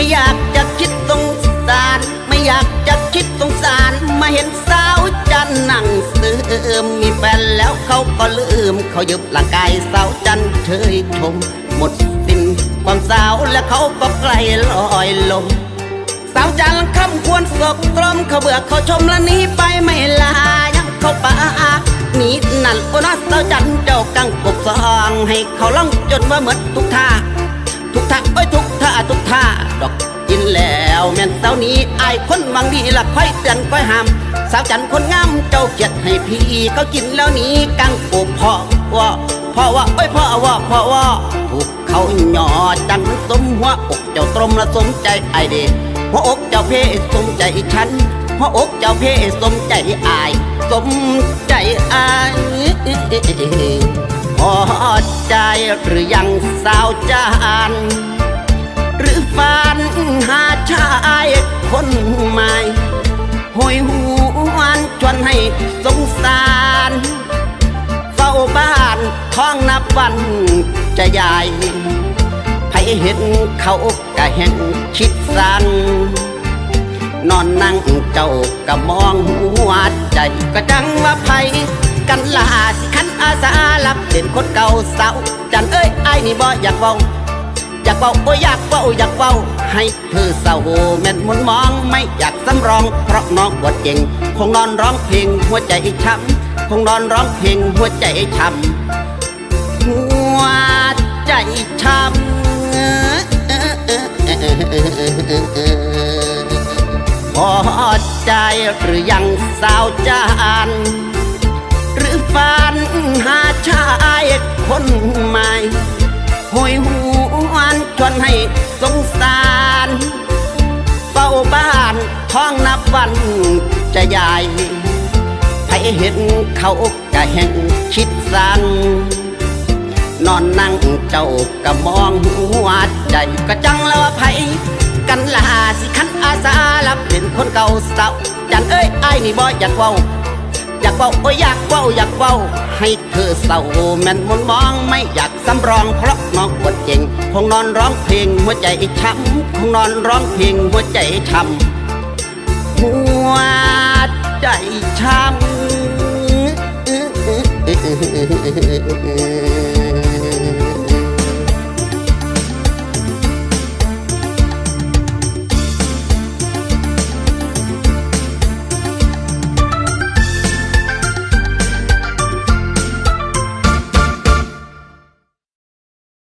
ไม่อยากจะคิดตรงสาร ไม่อยากจะคิดตรงสาร มาเห็นสาวจันนั่งซื้อมีแฟนแล้วเขาก็ลืม เขายึบร่างกายสาวจันเชยชม หมดสิ้นความสาวและเขาก็ไกลลอยลมสาวจันคำควรสกกลมเขาเบื่อเขาชมและนี้ไปไม่ลายังเขาปะานี้นั่นโอนัสสาวจันเจ้ากังกบซอง ให้เขาล่องจนว่าเหมือนทุกท่า ดอกกินแล้วแม่นเสานี้อายคนหวังดีละค่อยเตือนค่อยห้ามสาวจันคนงามเจ้าเกียรติให้พี่เขากินแล้วหนี้กังกบพ่อว่าพ่อว่าเอ้ยพ่อว่าพ่อว่าถูกเขาหย่อจันสมหัวอกเจ้าตรมและสมใจไอเดหัวอกเจ้าเพสมใจฉันหัวอกเจ้าเพสมใจอายสมใจอายพอใจหรือยังสาวจาน คนใหม่หอยหวนชวนให้สงสารเฝ้าบ้านท้องนับวันจะใหญ่ไผเห็นเขาก็เห็นคิดสันนอนนั่งเจ้าก็มองหัวใจก็จังว่าไผกันลาสิคันอาสารับเป็นคนเก่าเศร้าจันเอ้ยไอ้นี่บ่อยากเว้า อยากเว้าโอ้ยอยากเว้าอยากเว้าให้เธอเศร้าแม่นมุนมองไม่อยากสำรอง เพราะน้องบวดเก่ง คงนอนร้องเพลงหัวใจช้ำคงนอนร้องเพลงหัวใจช้ำหัวใจช้ำพอใจหรือยังสาวจานหรือฝันหาชายคน วนให้สงสารเฝ้าบ้านท้องนับวันจะใหญ่ไผเห็นเขาก็แห่งคิดสันนอนนั่งเจ้าก็มองหัวใจก็จังแล้วว่าไผกันลาสิคันอาสารับเป็นคนเก่าเศร้าจันเอ้ยไอ้นี่บ่อยากเว้าอยากเว้าโอ้ยอยากเว้าอยากเว้าให้เธอเศร้าแม่นมนมองไม่อยากสำรองเพราะน้องบทเก่ง คงนอนร้องเพลงหัวใจช้ำคงนอนร้องเพลงหัวใจช้ำหัวใจช้ำ